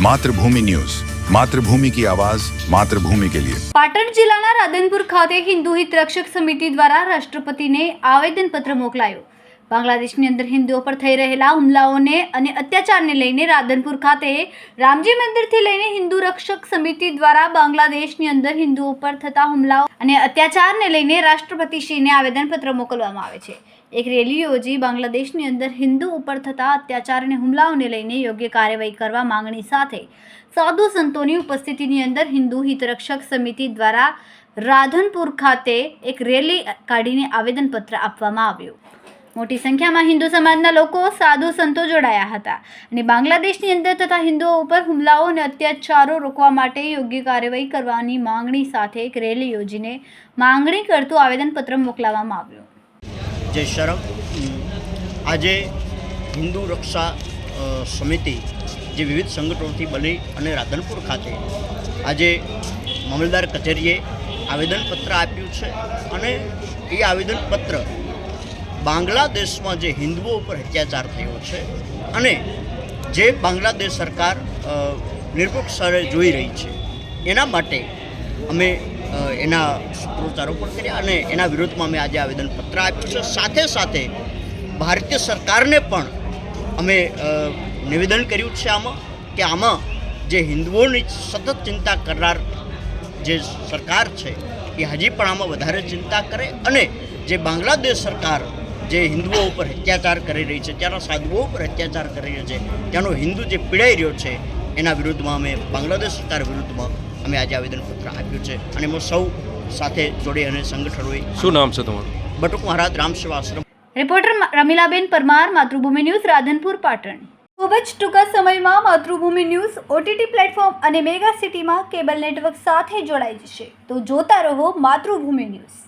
Mathrubhumi news. Mathrubhumi કી આવાજ, માતૃભૂમિ કે લિયે. પાટણ જિલ્લાના રાધનપુર ખાતે હિન્દુ હિત રક્ષક સમિતિ દ્વારા રાષ્ટ્રપતિને આવેદનપત્ર મોકલાયું. બાંગ્લાદેશની અંદર હિન્દુઓ પર થઈ રહેલા હુમલાઓને અને અત્યાચારને લઈને રાધનપુર ખાતે રામજી મંદિરથી લઈને હિન્દુ રક્ષક સમિતિ દ્વારા બાંગ્લાદેશની અંદર હિન્દુઓ પર થતા હુમલાઓ અને અત્યાચારને લઈને રાષ્ટ્રપતિશ્રીને આવેદનપત્ર મોકલવામાં આવે છે. એક રેલી યોજી બાંગ્લાદેશની અંદર હિન્દુ ઉપર થતા અત્યાચાર અને હુમલાઓને લઈને યોગ્ય કાર્યવાહી કરવા માંગણી સાથે સાધુ સંતોની ઉપસ્થિતિની અંદર હિન્દુ હિતરક્ષક સમિતિ દ્વારા રાધનપુર ખાતે એક રેલી કાઢીને આવેદનપત્ર આપવામાં આવ્યું. મોટી સંખ્યામાં હિન્દુ સમાજના લોકો સાધુ સંતો જોડાયા હતા અને બાંગ્લાદેશની અંદર તથા હિન્દુઓ ઉપર હુમલાઓ અને અત્યાચારો રોકવા માટે યોગ્ય કાર્યવાહી કરવાની માંગણી સાથે એક રેલી યોજીને માંગણી કરતું આવેદનપત્ર મોકલાવવામાં આવ્યું. જય શરમ. આજે હિન્દુ રક્ષા સમિતિ જે વિવિધ સંગઠનોથી બની અને રાધનપુર ખાતે આજે મામલદાર કચેરીએ આવેદનપત્ર આપ્યું છે અને એ આવેદનપત્ર બાંગ્લાદેશમાં જે હિન્દુઓ ઉપર અત્યાચાર થયો છે અને જે બાંગ્લાદેશ સરકાર નિરપક્ષ સ્તરે જોઈ રહી છે, એના માટે અમે એના સૂત્રોચ્ચારો પણ કર્યા અને એના વિરોધમાં અમે આજે આવેદનપત્ર આપ્યું છે. સાથે સાથે ભારતીય સરકારને પણ અમે નિવેદન કર્યું છે આમાં કે આમાં જે હિન્દુઓની સતત ચિંતા કરનાર જે સરકાર છે, એ હજી પણ આમાં વધારે ચિંતા કરે અને જે બાંગ્લાદેશ સરકાર જે હિન્દુઓ ઉપર અત્યાચાર કરી રહી છે ત્યાંના સાધુઓ ઉપર અત્યાચાર કરી રહ્યો છે ત્યાંનો હિન્દુ જે પીડાઈ રહ્યો છે એના વિરુદ્ધમાં અમે બાંગ્લાદેશ સરકાર વિરુદ્ધમાં અમે આજે આવેદનપત્ર આપ્યું છે અને એમાં સૌ સાથે જોડી અને સંગઠનોએ શું નામ છે તમારું? બટુક મહારાજ રામ આશ્રમ. Reporter Ramilaben Parmar Matrubhumi news Radhanpur Patan. ખૂબ જ ટૂંકા સમયમાં માતૃભૂમિ ન્યૂઝ ઓટીટી પ્લેટફોર્મ અને મેગા સિટીમાં કેબલ નેટવર્ક સાથે જોડાઈ જશે. તો જોતા રહો માતૃભૂમિ ન્યૂઝ.